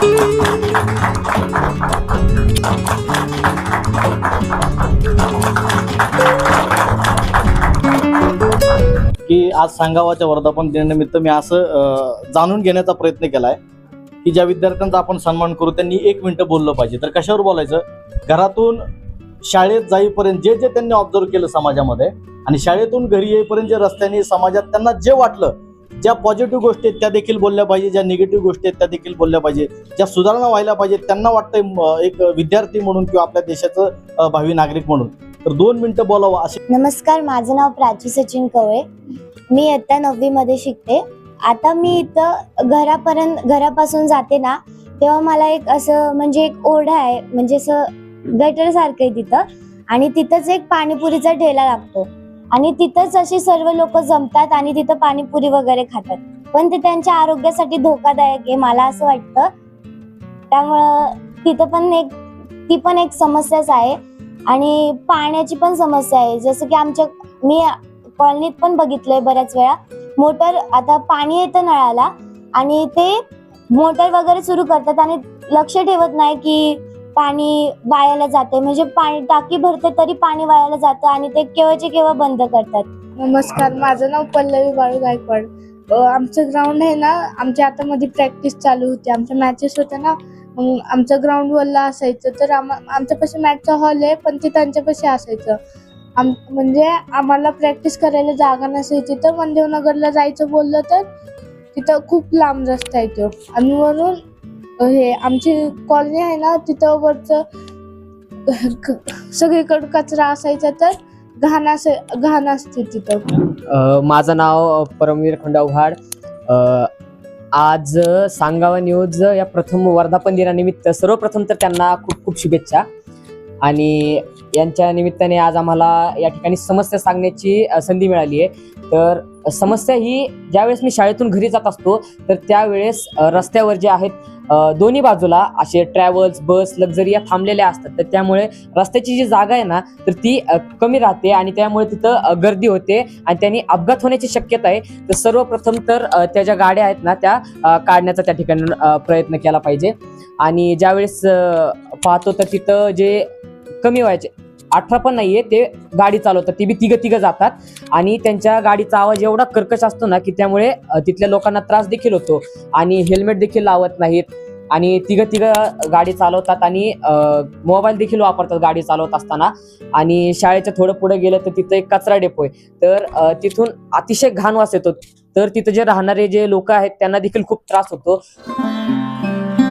की आज सांगावाच्या वर्धापन दिनानिमित्त मी असं जाणून घेण्याचा प्रयत्न केलाय की ज्या विद्यार्थ्यांचा आपण सन्मान करू त्यांनी एक मिनिटं बोललं पाहिजे. तर कशावर बोलायचं? घरातून शाळेत जाईपर्यंत जे जे त्यांनी ऑब्झर्व केलं समाजामध्ये आणि शाळेतून घरी येईपर्यंत जे रस्त्याने समाजात त्यांना जे वाटलं ज्या पॉझिटिव्ह गोष्टी आहेत त्या देखील बोलल्या पाहिजे. ज्या निगेटिव्ह गोष्टी आहेत त्या देखील बोलल्या पाहिजे. ज्या सुधारणा व्हायला पाहिजे त्यांना वाटतंय एक विद्यार्थी म्हणून किंवा आपल्या देशाचं भावी नागरिक म्हणून. तर दोन मिनिटं बोलावं असे नमस्कार माझं नाव प्राची सचिन कवळे. मी इयत्ता नववीमध्ये शिकते. आता मी इथं घरापर्यंत घरापासून जाते ना तेव्हा मला एक असं म्हणजे एक ओढा आहे. म्हणजे असं गटर सारखं आहे तिथं. आणि तिथंच एक पाणीपुरीचा ठेला लागतो. आणि तिथंच अशी सर्व लोक जमतात आणि तिथं पाणीपुरी वगैरे खातात. पण ते त्यांच्या आरोग्यासाठी धोकादायक आहे मला असं वाटतं. त्यामुळं तिथं पण एक ती पण एक समस्याच आहे. आणि पाण्याची पण समस्या आहे. जसं की आमच्या मी कॉलनीत पण बघितलंय बऱ्याच वेळा. मोटर आता पाणी येतं नळाला आणि ते मोटर वगैरे सुरू करतात आणि लक्ष ठेवत नाही की पाणी वायाला जाते म्हणजे पाणी टाकी भरते तरी पाणी वायाला जातं आणि ते केव्हाचे केव्हा बंद करतात. नमस्कार माझं नाव पल्लवी बाळू गायकवाड. आमचं ग्राउंड आहे ना आमच्या आता मध्ये प्रॅक्टिस चालू होती. आमच्या मॅचेस होत्या ना मग आमचं ग्राउंड वरला असायचं. तर आम आमच्यापाशी मॅचचा हॉल आहे पण ते त्यांच्यापाशी असायचं. आम म्हणजे आम्हाला प्रॅक्टिस करायला जागा नसायची. तर वनदेवनगरला जायचं बोललं तर तिथं खूप लांब रस्ता येतो आणि वरून हे आमची कॉलनी आहे ना तिथं वरचं सगळीकडे कचरा असायचा तर घाण असे घाण असते तिथं. माझं नाव परमवीर खंडावहाड आज सांगावा न्यूज या प्रथम वर्धापन दिनानिमित्त सर्वप्रथम तर त्यांना खूप खूप शुभेच्छा. आणि यांच्या निमित्ताने आज आम्हाला या ठिकाणी समस्या सांगण्याची संधी मिळाली आहे. तर समस्या ही ज्यावेळेस मी शाळेतून घरी जात असतो तर त्यावेळेस रस्त्यावर जे आहेत दोन्ही बाजूला असे ट्रॅव्हल्स बस लक्झरी या थांबलेल्या असतात. तर त्यामुळे रस्त्याची जी जागा आहे ना तर ती कमी राहते आणि त्यामुळे तिथं गर्दी होते आणि त्यांनी अपघात होण्याची शक्यता आहे. तर सर्वप्रथम तर त्या ज्या गाड्या आहेत ना त्या काढण्याचा त्या ठिकाणी प्रयत्न केला पाहिजे. आणि ज्यावेळेस पाहतो तर तिथं जे कमी व्हायचे. अठरा पण नाहीये ते गाडी चालवतात. ते बी तिघं तिघं जातात. आणि त्यांच्या गाडीचा आवाज एवढा कर्कश असतो ना की त्यामुळे तिथल्या लोकांना त्रास देखील होतो. आणि हेल्मेट देखील लावत नाहीत. आणि तिघं तिघं गाडी चालवतात आणि मोबाईल देखील वापरतात गाडी चालवत असताना. आणि शाळेच्या थोडं पुढे गेलं तर तिथं एक कचरा डेपो आहे तर तिथून अतिशय घाण वास येतो. तर तिथं जे राहणारे जे लोक आहेत त्यांना देखील खूप त्रास होतो.